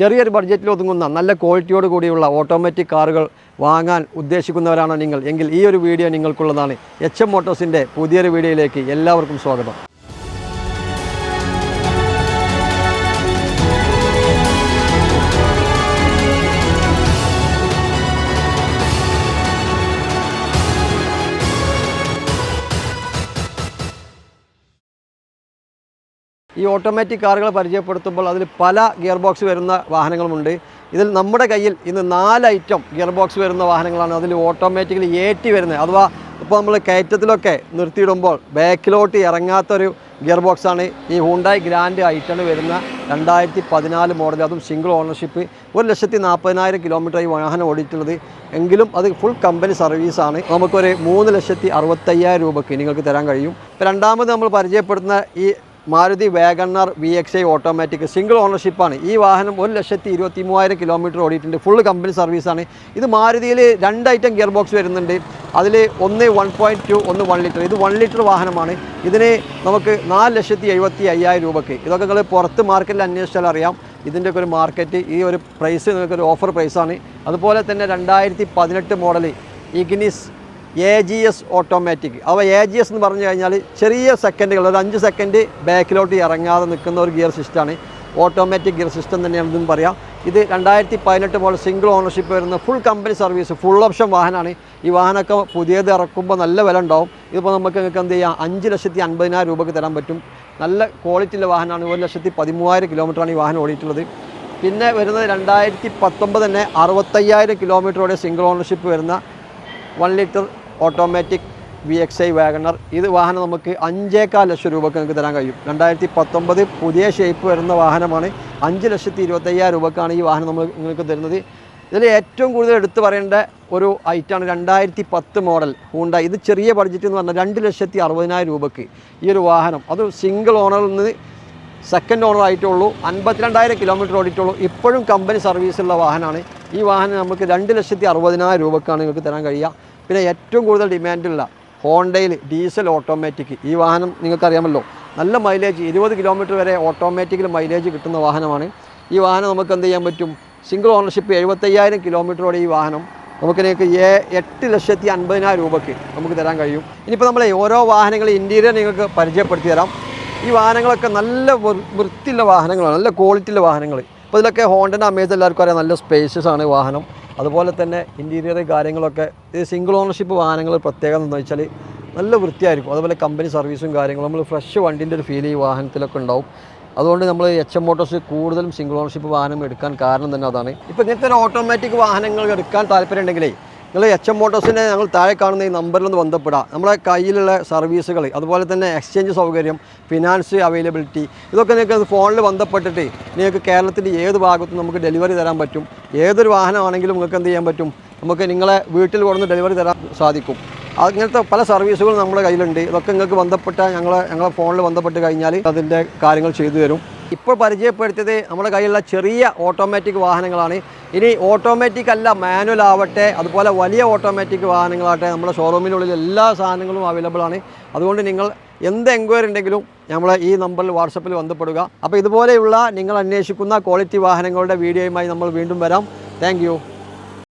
ചെറിയൊരു ബഡ്ജറ്റിൽ ഒതുങ്ങുന്ന നല്ല ക്വാളിറ്റിയോട് കൂടിയുള്ള ഓട്ടോമാറ്റിക് കാറുകൾ വാങ്ങാൻ ഉദ്ദേശിക്കുന്നവരാണോ നിങ്ങൾ. എങ്കിൽ ഈ ഒരു വീഡിയോ നിങ്ങൾക്കുള്ളതാണ് എച്ച് എം മോട്ടോഴ്സിന്റെ പുതിയൊരു വീഡിയോയിലേക്ക് എല്ലാവർക്കും സ്വാഗതം. ഈ ഓട്ടോമാറ്റിക് കാറുകൾ പരിചയപ്പെടുത്തുമ്പോൾ അതിൽ പല ഗിയർ ബോക്സ് വരുന്ന വാഹനങ്ങളുമുണ്ട്. ഇതിൽ നമ്മുടെ കയ്യിൽ ഇന്ന് നാല് ഐറ്റം ഗിയർ ബോക്സ് വരുന്ന വാഹനങ്ങളാണ് അതിൽ ഓട്ടോമാറ്റിക്കലി ഏറ്റി വരുന്നത്. അഥവാ ഇപ്പോൾ നമ്മൾ കയറ്റത്തിലൊക്കെ നിർത്തിയിടുമ്പോൾ ബാക്കിലോട്ട് ഇറങ്ങാത്തൊരു ഗിയർ ബോക്സാണ് ഈ ഹുണ്ടായി ഗ്രാൻഡ് ഐറ്റാണ് വരുന്ന രണ്ടായിരത്തി പതിനാല് മോഡൽ അതും സിംഗിൾ ഓണർഷിപ്പ് ഒരു ലക്ഷത്തി നാൽപ്പതിനായിരം കിലോമീറ്റർ ഈ വാഹനം ഓടിയിട്ടുള്ളത്. എങ്കിലും അത് ഫുൾ കമ്പനി സർവീസാണ്. നമുക്കൊരു മൂന്ന് ലക്ഷത്തി അറുപത്തയ്യായിരം രൂപയ്ക്ക് നിങ്ങൾക്ക് തരാൻ കഴിയും. രണ്ടാമത് നമ്മൾ പരിചയപ്പെടുന്ന ഈ Maruti WagonR V X I automatic single ഓണർഷിപ്പാണ് ഈ വാഹനം ഒരു ലക്ഷത്തി ഇരുപത്തി മൂവായിരം കിലോമീറ്റർ ഓടിയിട്ടുണ്ട് ഫുൾ കമ്പനി സർവീസാണ് ഇത് മാരുതിയിൽ രണ്ട് ഐറ്റം ഗിയർ ബോക്സ് വരുന്നുണ്ട്. അതിൽ ഒന്ന് വൺ പോയിന്റ് ടു ഒന്ന് വൺ ലിറ്റർ ഇത് വൺ ലിറ്റർ വാഹനമാണ്. ഇതിന് നമുക്ക് നാല് ലക്ഷത്തി എഴുപത്തി അയ്യായിരം രൂപയ്ക്ക് ഇതൊക്കെ നിങ്ങൾ പുറത്ത് മാർക്കറ്റിൽ അന്വേഷിച്ചാൽ അറിയാം. ഇതിന്റെ ഒക്കെ ഒരു മാർക്കറ്റ് ഈ ഒരു പ്രൈസ് നിങ്ങൾക്കൊരു ഓഫർ പ്രൈസാണ് അതുപോലെ തന്നെ രണ്ടായിരത്തി പതിനെട്ട് model Ignis A G S automatic അവ എ ജി എസ് എന്ന് പറഞ്ഞു കഴിഞ്ഞാൽ ചെറിയ സെക്കൻഡുകൾ ഒരു അഞ്ച് സെക്കൻഡ് ബാക്കിലോട്ട് ഇറങ്ങാതെ നിൽക്കുന്ന ഒരു ഗിയർ സിസ്റ്റമാണ് ഓട്ടോമാറ്റിക് ഗിയർ സിസ്റ്റം തന്നെയാണെന്നും പറയാം. ഇത് രണ്ടായിരത്തി പതിനെട്ട് പോലെ സിംഗിൾ ഓണർഷിപ്പ് വരുന്ന full company service full option വാഹനമാണ്. ഈ വാഹനമൊക്കെ പുതിയത് ഇറക്കുമ്പോൾ നല്ല വില ഉണ്ടാവും. ഇതിപ്പോൾ നമുക്ക് നിങ്ങൾക്ക് എന്ത് ചെയ്യാം? അഞ്ച് ലക്ഷത്തി അൻപതിനായിരം രൂപയ്ക്ക് തരാൻ പറ്റും. നല്ല ക്വാളിറ്റിയുള്ള വാഹനമാണ്. ഒരു ലക്ഷത്തി പതിമൂവായിരം കിലോമീറ്ററാണ് ഈ വാഹനം ഓടിയിട്ടുള്ളത്. പിന്നെ വരുന്നത് രണ്ടായിരത്തി പത്തൊമ്പത് തന്നെ അറുപത്തയ്യായിരം കിലോമീറ്ററോടെ സിംഗിൾ ഓണർഷിപ്പ് വരുന്ന one litre automatic V X I WagonR. ഇത് വാഹനം നമുക്ക് അഞ്ചേക്കാൽ ലക്ഷം രൂപയ്ക്ക് നിങ്ങൾക്ക് തരാൻ കഴിയും. രണ്ടായിരത്തി പത്തൊമ്പത് പുതിയ ഷേപ്പ് വരുന്ന വാഹനമാണ്. അഞ്ച് ലക്ഷത്തി ഇരുപത്തയ്യായിരം രൂപക്കാണ് ഈ വാഹനം നമ്മൾ നിങ്ങൾക്ക് തരുന്നത്. ഇതിൽ ഏറ്റവും കൂടുതൽ എടുത്തു പറയേണ്ട ഒരു ഐറ്റാണ് രണ്ടായിരത്തി പത്ത് മോഡൽ ഹൂണ്ട ഇത് ചെറിയ ബഡ്ജറ്റ് എന്ന് പറഞ്ഞാൽ രണ്ട് ലക്ഷത്തി അറുപതിനായിരം രൂപയ്ക്ക് ഈ ഒരു വാഹനം. അത് സിംഗിൾ ഓണറിൽ നിന്ന് സെക്കൻഡ് ഓണർ ആയിട്ടുള്ളൂ. അൻപത്തിരണ്ടായിരം കിലോമീറ്റർ ഓടിയിട്ടുള്ളൂ. ഇപ്പോഴും കമ്പനി സർവീസുള്ള വാഹനമാണ്. ഈ വാഹനം നമുക്ക് രണ്ട് ലക്ഷത്തി അറുപതിനായിരം രൂപക്കാണ് നിങ്ങൾക്ക് തരാൻ കഴിയുക. പിന്നെ ഏറ്റവും കൂടുതൽ ഡിമാൻഡുള്ള ഹോണ്ടയിൽ ഡീസൽ ഓട്ടോമാറ്റിക്. ഈ വാഹനം നിങ്ങൾക്കറിയാമല്ലോ. നല്ല മൈലേജ് ഇരുപത് കിലോമീറ്റർ വരെ ഓട്ടോമാറ്റിക്കിൽ മൈലേജ് കിട്ടുന്ന വാഹനമാണ്. ഈ വാഹനം നമുക്ക് എന്ത് ചെയ്യാൻ പറ്റും? സിംഗിൾ ഓണർഷിപ്പ് എഴുപത്തയ്യായിരം കിലോമീറ്ററോടെ ഈ വാഹനം നമുക്ക് നിങ്ങൾക്ക് ഏ എട്ട് ലക്ഷത്തി അൻപതിനായിരം രൂപയ്ക്ക് നമുക്ക് തരാൻ കഴിയും. ഇനിയിപ്പോൾ നമ്മളെ ഓരോ വാഹനങ്ങൾ ഇന്റീരിയർ നിങ്ങൾക്ക് പരിചയപ്പെടുത്തി തരാം. ഈ വാഹനങ്ങളൊക്കെ നല്ല വൃത്തിയുള്ള വാഹനങ്ങളാണ്. നല്ല ക്വാളിറ്റിയുള്ള വാഹനങ്ങൾ അപ്പോൾ ഇതിലൊക്കെ ഹോണ്ടന്റെ അമേസ് എല്ലാവർക്കും അറിയാം. നല്ല സ്പേസസ് ആണ് വാഹനം. അതുപോലെ തന്നെ ഇന്റീരിയർ കാര്യങ്ങളൊക്കെ ഈ സിംഗിൾ ഓണർഷിപ്പ് വാഹനങ്ങൾ പ്രത്യേകത എന്ന് വെച്ചാൽ നല്ല വൃത്തിയായിരിക്കും. അതുപോലെ കമ്പനി സർവീസും കാര്യങ്ങളും നമ്മൾ ഫ്രഷ് വണ്ടിന്റെ ഒരു ഫീൽ ഈ വാഹനത്തിലൊക്കെ ഉണ്ടാവും. അതുകൊണ്ട് നമ്മൾ എച്ച് എം മോട്ടോഴ്സ് കൂടുതലും സിംഗിൾ ഓണർഷിപ്പ് വാഹനം എടുക്കാൻ കാരണം തന്നെ അതാണ്. ഇപ്പോൾ ഇങ്ങനത്തെ ഒരു ഓട്ടോമാറ്റിക് വാഹനങ്ങൾ എടുക്കാൻ താല്പര്യം ഉണ്ടെങ്കിലേ നിങ്ങൾ എച്ച് എം മോട്ടോഴ്സിനെ ഞങ്ങൾ താഴെ കാണുന്ന ഈ നമ്പറിൽ നമ്പറിലൊന്ന് ബന്ധപ്പെടാം. നമ്മുടെ കയ്യിലുള്ള സർവീസുകൾ അതുപോലെ തന്നെ എക്സ്ചേഞ്ച് സൗകര്യം ഫിനാൻസ് അവൈലബിലിറ്റി ഇതൊക്കെ നിങ്ങൾക്ക് ഫോണിൽ ബന്ധപ്പെട്ടിട്ട് നിങ്ങൾക്ക് കേരളത്തിന്റെ ഏത് ഭാഗത്തും നമുക്ക് ഡെലിവറി തരാൻ പറ്റും. ഏതൊരു വാഹനമാണെങ്കിലും നിങ്ങൾക്ക് എന്ത് ചെയ്യാൻ പറ്റും? നമുക്ക് നിങ്ങളെ വീട്ടിൽ കൊടുന്ന് ഡെലിവറി തരാൻ സാധിക്കും. അങ്ങനത്തെ പല സർവീസുകളും നമ്മുടെ കയ്യിലുണ്ട്. ഇതൊക്കെ നിങ്ങൾക്ക് ബന്ധപ്പെട്ട ഞങ്ങളെ ഞങ്ങളെ ഫോണിൽ ബന്ധപ്പെട്ട് കഴിഞ്ഞാൽ അതിന്റെ കാര്യങ്ങൾ ചെയ്തു തരും. ഇപ്പോൾ പരിചയപ്പെടുത്തിയത് നമ്മുടെ കയ്യിലുള്ള ചെറിയ ഓട്ടോമാറ്റിക് വാഹനങ്ങളാണ്. ഇനി ഓട്ടോമാറ്റിക് അല്ല മാനുവൽ ആവട്ടെ അതുപോലെ വലിയ ഓട്ടോമാറ്റിക് വാഹനങ്ങളാവട്ടെ നമ്മുടെ ഷോറൂമിനുള്ളിൽ എല്ലാ സാധനങ്ങളും അവൈലബിൾ ആണ്. അതുകൊണ്ട് നിങ്ങൾ എന്ത് എൻക്വയറി ഉണ്ടെങ്കിലും നമ്മളെ ഈ നമ്പറിൽ വാട്സപ്പിൽ ബന്ധപ്പെടുക. അപ്പോൾ ഇതുപോലെയുള്ള നിങ്ങൾ അന്വേഷിക്കുന്ന ക്വാളിറ്റി വാഹനങ്ങളുടെ വീഡിയോയുമായി നമ്മൾ വീണ്ടും വരാം. താങ്ക്